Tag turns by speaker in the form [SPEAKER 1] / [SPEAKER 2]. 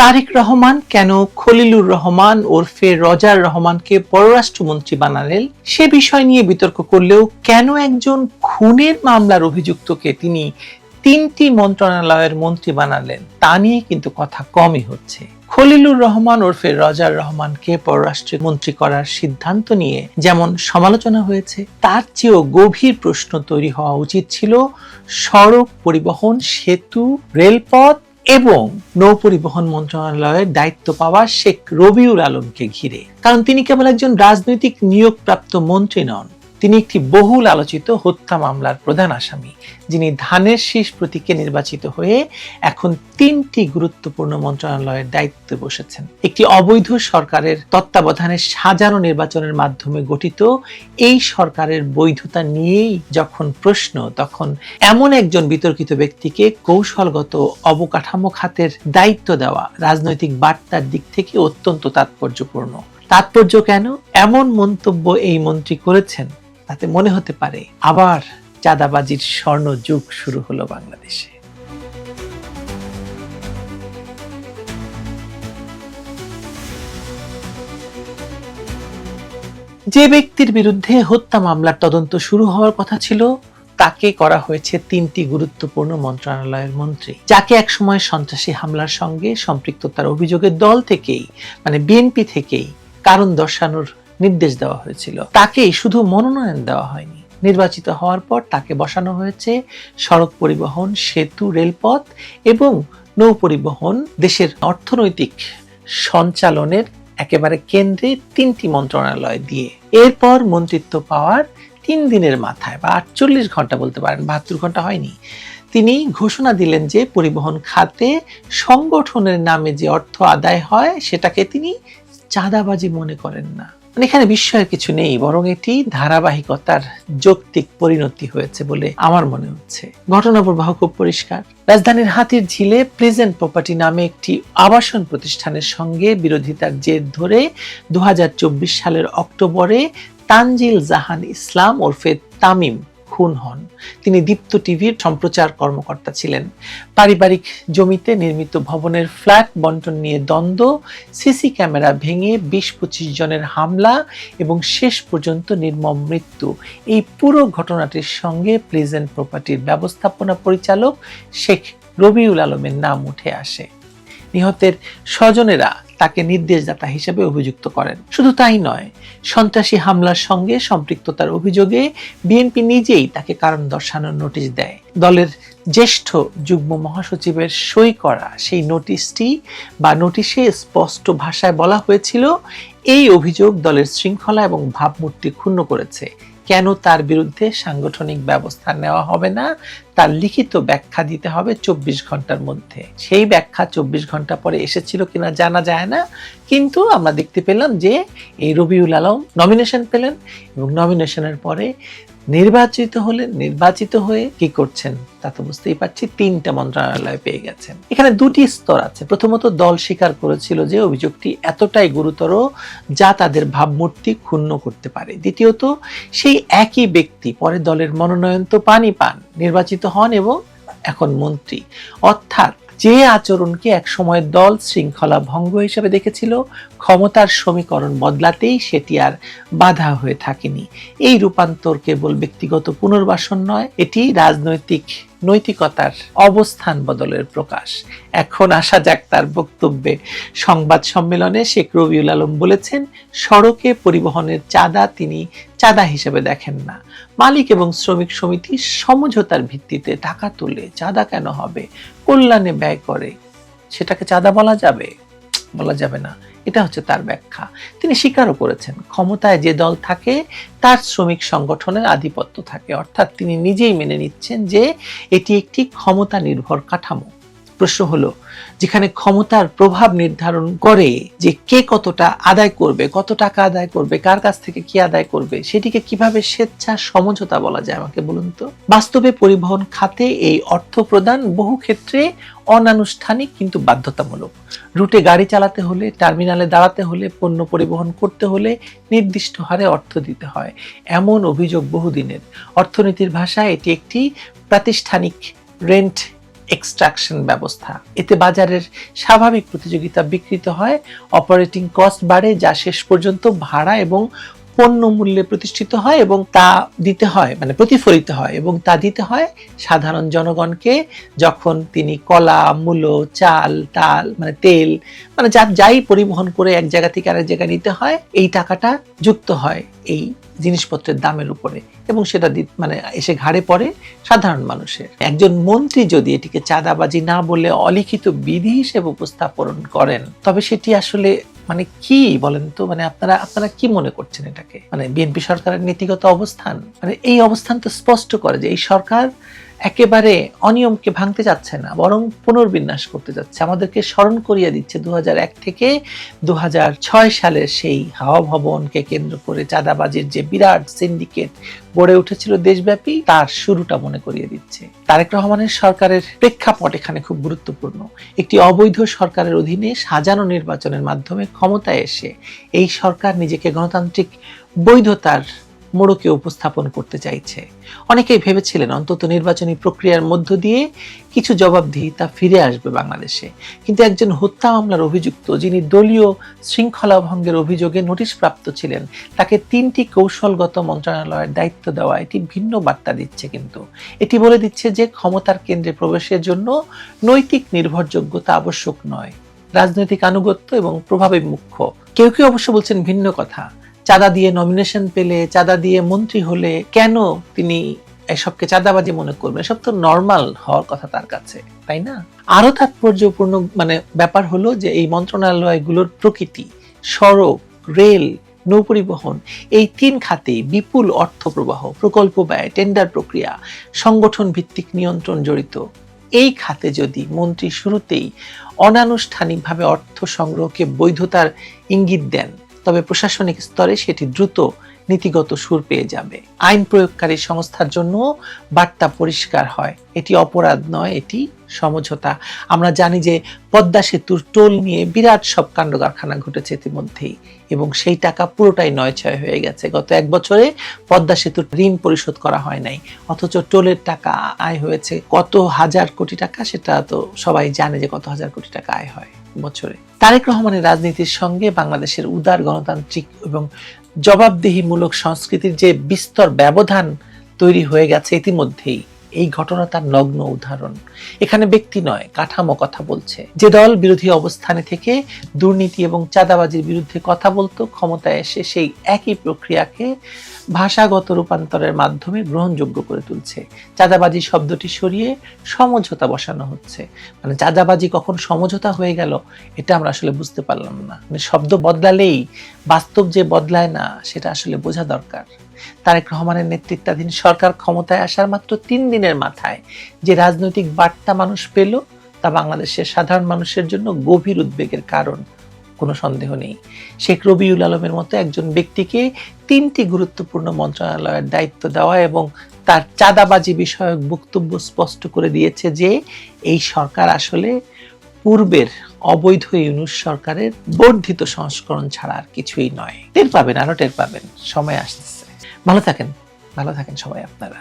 [SPEAKER 1] তারেক রহমান কেন খলিলুর রহমান ওরফে রজার রহমানকে পররাষ্ট্রমন্ত্রী বানালেন সে বিষয় নিয়ে বিতর্ক করলেও কেন একজন খুনের মামলার অভিযুক্তকে তিনি তিনটি মন্ত্রণালয়ের মন্ত্রী বানালেন তা নিয়ে কিন্তু কথা কমই হচ্ছে। খলিলুর রহমান ওরফে রজার রহমানকে পররাষ্ট্র মন্ত্রী করার সিদ্ধান্ত নিয়ে যেমন সমালোচনা হয়েছে, তার চেয়েও গভীর প্রশ্ন তৈরি হওয়া উচিত ছিল, সড়ক পরিবহন, সেতু, রেলপথ এবং নৌ পরিবহন মন্ত্রণালয়ের দায়িত্ব পাওয়া শেখ রবিউল আলমকে ঘিরে। কারণ তিনি কেবল একজন রাজনৈতিক নিয়োগপ্রাপ্ত মন্ত্রী নন তিনি একটি বহুল আলোচিত হত্যা মামলার প্রধান আসামি, যিনি ধানের শীষ প্রতীকে নির্বাচিত হয়ে এখন তিনটি গুরুত্বপূর্ণ মন্ত্রণালয়ের দায়িত্বে বসেছেন। একটি অবৈধ সরকারের তত্ত্বাবধানে সাজানো নির্বাচনের মাধ্যমে গঠিত এই সরকারের বৈধতা নিয়েই যখন প্রশ্ন, তখন এমন একজন বিতর্কিত ব্যক্তিকে কৌশলগত অবকাঠামো খাতের দায়িত্ব দেওয়া রাজনৈতিক বার্তার দিক থেকে অত্যন্ত তাৎপর্যপূর্ণ। তাৎপর্য কেন? এমন মন্তব্য এই মন্ত্রী করেছেন তাতে মনে হতে পারে আবার চাঁদাবাজির স্বর্ণ যুগ শুরু হলো বাংলাদেশে। যে ব্যক্তির বিরুদ্ধে হত্যা মামলার তদন্ত শুরু হওয়ার কথা ছিল, তাকে করা হয়েছে তিনটি গুরুত্বপূর্ণ মন্ত্রণালয়ের মন্ত্রী, যাকে একসময় সন্ত্রাসী হামলার সঙ্গে সম্পৃক্ততার অভিযোগের দল থেকেই মানে বিএনপি থেকেই কারণ দর্শানোর নির্দেশ দেওয়া হয়েছিল। তাকে শুধু মনোনয়ন দেওয়া হয়নি। নির্বাচিত হওয়ার পর তাকে বসানো হয়েছে সড়ক পরিবহন, সেতু, রেলপথ এবং নৌ পরিবহন। দেশের অর্থনৈতিক সঞ্চালনের একেবারে কেন্দ্রে তিনটি মন্ত্রণালয় দিয়ে। এরপর মন্ত্রিত্ব পাওয়ার তিন দিনের মাথায়, বা আটচল্লিশ ঘণ্টা বলতে পারেন, বাহাত্তর ঘণ্টা হয়নি। তিনি ঘোষণা দিলেন যে পরিবহন খাতে সংগঠনের নামে যে অর্থ আদায় হয়, সেটাকে তিনি চাঁদাবাজি মনে করেন না। মানে এখানে বিস্ময়ের কিছু নেই, বরং এটি ধারাবাহিকতার যৌক্তিক পরিণতি হয়েছে বলে আমার মনে হচ্ছে। ঘটনা প্রবাহ খুব পরিষ্কার। রাজধানীর হাতির ঝিলে প্রেজেন্ট প্রপার্টি নামে একটি আবাসন প্রতিষ্ঠানের সঙ্গে বিরোধিতার জের ধরে দু হাজার চব্বিশ সালের অক্টোবরে তানজিল জাহান ইসলাম ওরফে তামিম খুন হন। তিনি দীপ্ত টিভির সম্প্রচার কর্মকর্তা ছিলেন। পারিবারিক জমিতে নির্মিত ভবনের ফ্ল্যাট বন্টন নিয়ে দ্বন্দ্ব, সিসি ক্যামেরা ভেঙে বিশ পঁচিশ জনের হামলা এবং শেষ পর্যন্ত নির্মম মৃত্যু। এই পুরো ঘটনাটির সঙ্গে প্লেজেন্ট প্রপার্টির ব্যবস্থাপনা পরিচালক শেখ রবিউল আলমের নাম উঠে আসে। নিহতের স্বজনেরা তাকে নির্দেশদাতা হিসেবে অভিযুক্ত করেন। শুধু তাই নয়, সন্ত্রাসী হামলার সঙ্গে সম্পৃক্ততার অভিযোগে বিএনপি নিজেই তাকে কারণ দর্শানোর নোটিশ দেয়। দলের জ্যেষ্ঠ যুগ্ম মহাসচিবের সই করা সেই নোটিশটি বা নোটিশে স্পষ্ট ভাষায় বলা হয়েছিল, এই অভিযোগ দলের শৃঙ্খলা এবং ভাবমূর্তি ক্ষুণ্ণ করেছে। কেন তার বিরুদ্ধে সাংগঠনিক ব্যবস্থা নেওয়া হবে না? তার লিখিত ব্যাখ্যা দিতে হবে চব্বিশ ঘণ্টার মধ্যে। সেই ব্যাখ্যা চব্বিশ ঘণ্টা পরে এসেছিল কিনা জানা যায় না। কিন্তু আমরা দেখতে পেলাম যে এই রবিউল আলম নমিনেশন পেলেন এবং নমিনেশনের পরে নির্বাচিত হলে নির্বাচিত হয়ে কি করছেন? তা তো বুঝতেই পারছি, তিনটা মন্ত্রণালয় পেয়ে গেছেন। এখানে দুটি স্তর আছে। প্রথমত দল স্বীকার করেছিল যে অভিযোগটি এতটাই গুরুতর যা তাদের ভাবমূর্তি ক্ষুণ্ণ করতে পারে। দ্বিতীয়ত, সেই একই ব্যক্তি পরে দলের মনোনয়ন তো পানি পান, নির্বাচিত হন এবং এখন মন্ত্রী। অর্থাৎ যে আচরণকে একসময় দল শৃঙ্খলা ভঙ্গ হিসেবে দেখেছিল, ক্ষমতার সমীকরণ বদলাতেই সেটি আর বাধা হয়ে থাকেনি। এই রূপান্তর কেবল ব্যক্তিগত পুনর্বাসন নয়, এটি রাজনৈতিক নৈতিকতার অবস্থান বদলের প্রকাশ। এখন আসা যাক তার বক্তব্যে। সংবাদ সম্মেলনে শেখ রবিউল আলম বলেছেন, সড়কে পরিবহনের চাঁদা তিনি চাঁদা হিসেবে দেখেন না। মালিক এবং শ্রমিক সমিতি সমঝোতার ভিত্তিতে টাকা তুলে চাঁদা কেন হবে? কল্যাণে ব্যয় করে, সেটাকে চাঁদা বলা যাবে? বলা যাবে না। এটা হচ্ছে তার ব্যাখ্যা। তিনি স্বীকারও করেছেন, ক্ষমতায় যে দল থাকে, তার শ্রমিক সংগঠনের আধিপত্য থাকে। অর্থাৎ তিনি নিজেই মেনে নিচ্ছেন যে এটি একটি ক্ষমতা নির্ভর কাঠামো। প্রশ্ন হলো, যেখানে ক্ষমতার প্রভাব নির্ধারণ করে যে কে কতটা আদায় করবে, কত টাকা আদায় করবে, কার কাছ থেকে কি আদায় করবে, সেটিকে কীভাবে স্বেচ্ছা সমঝোতা বলা যায় আমাকে বলুন তো? বাস্তবে পরিবহন খাতে এই অর্থ প্রদান বহু ক্ষেত্রে অনানুষ্ঠানিক কিন্তু বাধ্যতামূলক। রুটে গাড়ি চালাতে হলে, টার্মিনালে দাঁড়াতে হলে, পণ্য পরিবহন করতে হলে নির্দিষ্ট হারে অর্থ দিতে হয়। এমন অভিযোগ বহুদিনের। অর্থনীতির ভাষায় এটি একটি প্রাতিষ্ঠানিক রেন্ট এক্সট্রাকশন ব্যবস্থা। এতে বাজারের স্বাভাবিক প্রতিযোগিতা বিকৃত হয় অপারেটিং কস্ট বাড়ে যা শেষ পর্যন্ত ভাড়া এবং পণ্য মূল্যে প্রতিষ্ঠিত হয় এবং তা দিতে হয় মানে প্রতিফলিত হয় এবং তা দিতে হয় সাধারণ জনগণকে যখন তিনি কলা, মূলো, চাল তাল মানে তেল মানে যা, যাই পরিবহন করে এক জায়গা থেকে আরেক জায়গায় নিতে হয়, এই টাকাটা যুক্ত হয় এই জিনিসপত্রের দামের উপরে। এবং সেটা মানে এসে ঘাড়ে পড়ে সাধারণ মানুষের। একজন মন্ত্রী যদি এটিকে চাঁদাবাজি না বলে অলিখিত বিধি হিসেবে উপস্থাপন করেন, তবে সেটি আসলে মানে কি বলেন তো? মানে আপনারা আপনারা কি মনে করছেন এটাকে? মানে বিএনপি সরকারের নীতিগত অবস্থান? মানে এই অবস্থান তো স্পষ্ট করে যে এই সরকার একেবারে অনিয়মকে ভাঙতে যাচ্ছে না, বরং পুনর্বিন্যাস করতে যাচ্ছে আমাদেরকে স্মরণ করিয়ে দিচ্ছে দুহাজার এক থেকে দু হাজার ছয় সালের সেই হাওয়া ভবনকে কেন্দ্র করে চাঁদাবাজির যে বিরাট সিন্ডিকেট গড়ে উঠেছিল দেশব্যাপী, তার শুরুটা মনে করিয়ে দিচ্ছে। তারেক রহমানের সরকারের প্রেক্ষাপট এখানে খুব গুরুত্বপূর্ণ। একটি অবৈধ সরকারের অধীনে সাজানো নির্বাচনের মাধ্যমে ক্ষমতায় এসে এই সরকার নিজেকে গণতান্ত্রিক বৈধতার মোড়কে উপস্থাপন করতে চাইছে। অনেকেই ভেবেছিলেন অন্তত নির্বাচনী প্রক্রিয়ার মধ্য দিয়ে কিছু জবাবদিহিতা ফিরে আসবে বাংলাদেশে। কিন্তু একজন হত্যা মামলার অভিযুক্ত যিনি দলীয় শৃঙ্খলা ভঙ্গের অভিযোগে নোটিশ প্রাপ্ত ছিলেন, তাকে তিনটি কৌশলগত মন্ত্রণালয়ের দায়িত্ব দেওয়া এটি ভিন্ন বার্তা দিচ্ছে কিন্তু। এটি বলে দিচ্ছে যে ক্ষমতার কেন্দ্রে প্রবেশের জন্য নৈতিক নির্ভরযোগ্যতা আবশ্যক নয়। রাজনৈতিক আনুগত্য এবং প্রভাবে মুখ্য। কেউ কেউ অবশ্য বলছেন ভিন্ন কথা। চাঁদা দিয়ে নমিনেশন পেলে, চাঁদা দিয়ে মন্ত্রী হলে কেন তিনি এসবকে চাঁদাবাজি মনে করবেন? এসব তো নর্মাল হওয়ার কথা তার কাছে, তাই না? আরও তাৎপর্যপূর্ণ মানে ব্যাপার হলো যে এই মন্ত্রণালয়গুলোর প্রকৃতি, সড়ক, রেল, নৌপরিবহন, এই তিন খাতে বিপুল অর্থ প্রবাহ প্রকল্প ব্যয় টেন্ডার প্রক্রিয়া, সংগঠন ভিত্তিক নিয়ন্ত্রণ জড়িত। এই খাতে যদি মন্ত্রী শুরুতেই অনানুষ্ঠানিকভাবে অর্থ সংগ্রহকে বৈধতার ইঙ্গিত দেন তবে প্রশাসনিক স্তরে সেটি দ্রুত নীতিগত সুর পেয়ে যাবে। আইন প্রয়োগকারী সংস্থার জন্য বার্তা পরিষ্কার হয়। এটি অপরাধ নয়, এটি সমঝোতা। আমরা জানি যে পদ্মা সেতুর টোল নিয়ে বিরাট সব কাণ্ড কারখানা ঘটেছে ইতিমধ্যেই এবং সেই টাকা পুরোটাই নয় ছয় হয়ে গেছে। গত এক বছরে পদ্মা সেতুর ঋণ পরিশোধ করা হয় নাই। অথচ টোলের টাকা আয় হয়েছে। কত হাজার কোটি টাকা সেটা তো সবাই জানে যে কত হাজার কোটি টাকা আয় হয়। বছরে। তারেক রহমানের রাজনীতির সঙ্গে বাংলাদেশের উদার গণতান্ত্রিক এবং জবাবদিহিমূলক সংস্কৃতির যে বিস্তর ব্যবধান তৈরি হয়ে গেছে ইতিমধ্যেই। এই ঘটনা তার নগ্ন উদাহরণ। এখানে ব্যক্তি নয়, কাঠামো কথা বলছে। যে দল বিরোধী অবস্থানে থেকে দুর্নীতি এবং চাঁদাবাজির বিরুদ্ধে কথা বলতো, ক্ষমতায় এসে সেই একই প্রক্রিয়াকে ভাষাগত রূপান্তরের মাধ্যমে গ্রহণযোগ্য করে তুলছে। চাঁদাবাজি শব্দটি সরিয়ে সমঝোতা বসানো হচ্ছে। মানে চাঁদাবাজি কখন সমঝোতা হয়ে গেল, এটা আমরা আসলে বুঝতে পারলাম না। মানে শব্দ বদলালেই বাস্তব যে বদলায় না, সেটা আসলে বোঝা দরকার। তারেক রহমানের নেতৃত্বাধীন সরকার ক্ষমতায় আসার মাত্র তিন দিনের মাথায় যে রাজনৈতিক বার্তা মানুষ পেল, তা বাংলাদেশের সাধারণ মানুষের জন্য গভীর উদ্বেগের কারণ, কোনো সন্দেহ নেই। শেখ রবিউল আলমের মতো একজন ব্যক্তিকে তিনটি গুরুত্বপূর্ণ মন্ত্রণালয়ের দায়িত্ব দেওয়া এবং তার চাঁদাবাজি বিষয়ক বক্তব্য স্পষ্ট করে দিয়েছে যে, এই সরকার আসলে পূর্বের অবৈধ ইউনুস সরকারের বর্ধিত সংস্করণ ছাড়া আর কিছুই নয়। টের পাবেন, আরও টের পাবেন। সময় আসতেছে ভালো থাকেন ভালো থাকেন সবাই আপনারা।